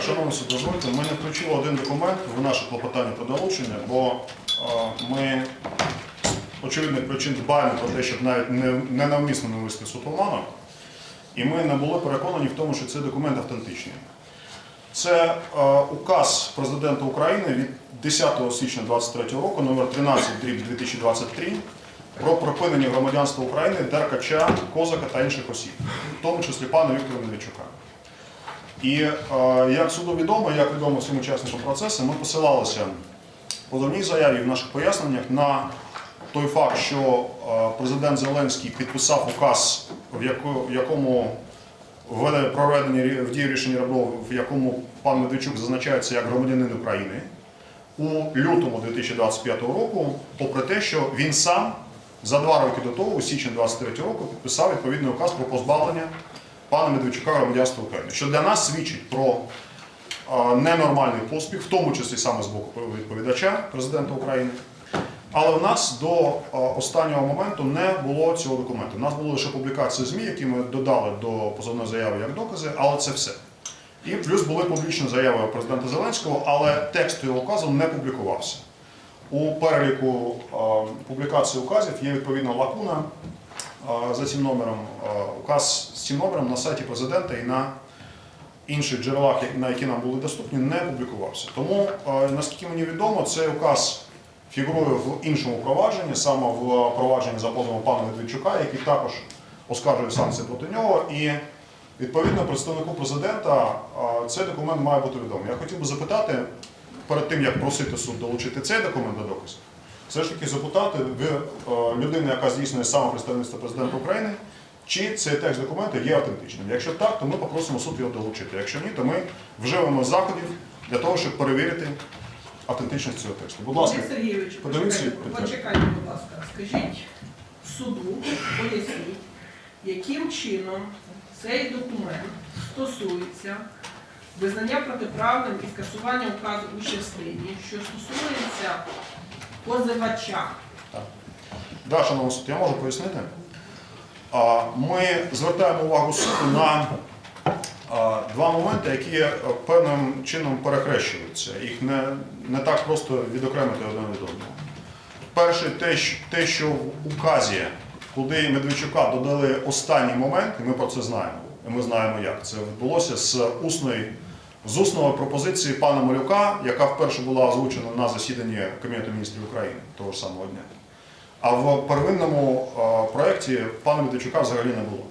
Так, шановні суд, дозвольте, ми не включили один документ в наше клопотання про долучення, бо е, ми очевидних причин дбаємо про те, щоб навіть не, не навмисно не вести суд. І ми не були переконані в тому, що цей документ автентичний. Це е, указ президента України від 10 січня 2023 року, номер 13 дріб 2023, про припинення громадянства України Деркача, Козака та інших осіб, в тому числі пана Віктора Медведчука. І е, як суду відомо, як відомо всім учасникам процесу, ми посилалися в позовній заяві в наших поясненнях на той факт, що е, президент Зеленський підписав указ, в якому введення проведення в дію рішення РАБО, в якому пан Медведчук зазначається як громадянин України у лютому 2025 року, попри те, що він сам за два роки до того, у січні 2023 року, підписав відповідний указ про позбавлення пана Медведчука громадянства України, що для нас свідчить про ненормальний поспіх, в тому числі саме з боку відповідача президента України. Але в нас до останнього моменту не було цього документу. У нас були лише публікації ЗМІ, які ми додали до позовної заяви як докази, але це все. І плюс були публічні заяви президента Зеленського, але текст його указу не публікувався. У переліку публікацій указів є відповідна лакуна за цим номером. Указ з цим номером на сайті президента і на інших джерелах, на які нам були доступні, не публікувався. Тому, наскільки мені відомо, цей указ фігурує в іншому провадженні, саме в провадженні за позовом пана Медведчука, який також оскаржує санкції проти нього. І відповідно представнику президента цей документ має бути відомий. Я хотів би запитати, перед тим як просити суд долучити цей документ до доказу, все ж таки запитати в е, людини, яка здійснює саме представництво президента України, чи цей текст документу є автентичним. Якщо так, то ми попросимо суд його долучити. Якщо ні, то ми вживемо заходів для того, щоб перевірити автентичність цього тексту. Будь ласка, Сергійович, подивіться, почекайте, почекайте, будь ласка. Скажіть суду, поясніть, яким чином цей документ стосується визнання протиправним і скасування указу у частині, що стосується позивача. Да, шановний суд, я можу пояснити. Ми звертаємо увагу суду на два моменти, які е, певним чином перехрещуються. Їх не, не так просто відокремити один від одного. Перше, те, що в указі, куди Медведчука додали останній момент, і ми про це знаємо. І ми знаємо, як це відбулося з усної з усної пропозиції пана Малюка, яка вперше була озвучена на засіданні Кабінету міністрів України того ж самого дня. А в первинному е, проєкті пана Медведчука взагалі не було.